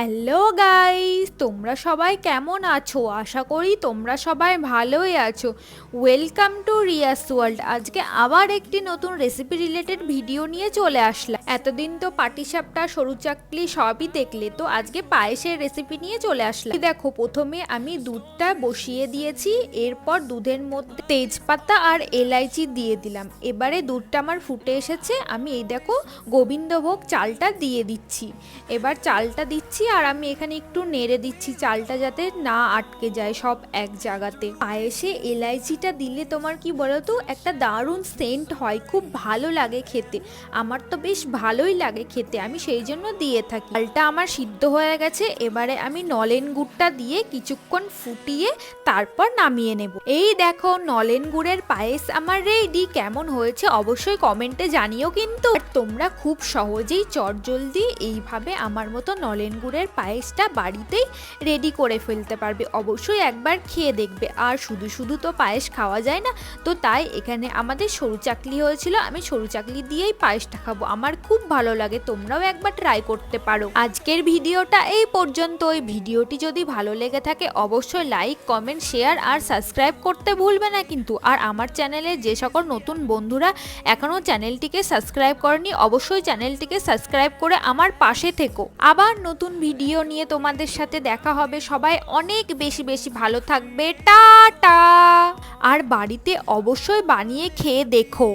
Hello guys তোমরা সবাই কেমন আছো? আশা করি তোমরা সবাই ভালোই আছো। ওয়েলকাম টু রিয়াস ওয়ার্ল্ড আজকে আবার একটি নতুন রেসিপি রিলেটেড ভিডিও নিয়ে চলে আসলাম। এতদিন তো পাটিসাপটা সরু চাকলি সবই দেখলে, তো আজকে পায়েসের রেসিপি নিয়ে চলে আসলাম। দেখো, প্রথমে আমি দুধটা বসিয়ে দিয়েছি, এরপর দুধের মধ্যে তেজপাতা আর এলাইচি দিয়ে দিলাম। এবারে দুধটা আমার ফুটে এসেছে, আমি এই দেখো গোবিন্দভোগ চালটা দিয়ে দিচ্ছি। এবার চালটা দিচ্ছি আর আমি এখানে একটু নেড়ে দিচ্ছি, চালটা যাতে না আটকে যায় সব এক জায়গাতে। পায়েসে এলাইচিটা দিলে তোমার কি বলতো, একটা দারুণ সেন্ট হয়, খুব ভালো লাগে খেতে। আমার তো বেশ ভালোই লাগে খেতে, আমি সেই জন্য দিয়ে থাকি। চালটা আমার সিদ্ধ হয়ে গেছে, এবারে আমি নলেন গুড়টা দিয়ে কিছুক্ষণ ফুটিয়ে তারপর নামিয়ে নেব। এই দেখো, নলেন গুড়ের পায়েস আমার রেডি কেমন হয়েছে অবশ্যই কমেন্টে জানিও কিন্তু। তোমরা খুব সহজেই চটজলদি এইভাবে আমার মতো নলেন গুড়ের পায়েসটা বাড়িতেই রেডি করে ফেলতে পারবে। অবশ্যই একবার খেয়ে দেখবে। আর শুধু শুধু তো পায়েস খাওয়া যায় না, তো তাই এখানে আমাদের সরু চাকলি হয়েছিল, আমি সরু চাকলি দিয়েই পায়েসটা খাব। আমার খুব ভালো লাগে, তোমরাও একবার ট্রাই করতে পারো। আজকের ভিডিওটা এই পর্যন্ত ওই ভিডিওটি যদি ভালো লেগে থাকে, অবশ্যই লাইক কমেন্ট শেয়ার আর সাবস্ক্রাইব করতে ভুলবে না কিন্তু। আর আমার চ্যানেলে যে সকল নতুন বন্ধুরা এখনও চ্যানেলটিকে সাবস্ক্রাইব করেনি, অবশ্যই চ্যানেলটিকে সাবস্ক্রাইব করে আমার পাশে থেকো। আবার নতুন ভিডিও নিয়ে তোমাদের সাথে দেখা হবে। সবাই অনেক বেশি বেশি ভালো থাকবে। টাটা! আর বাড়িতে অবশ্যই বানিয়ে খেয়ে দেখো।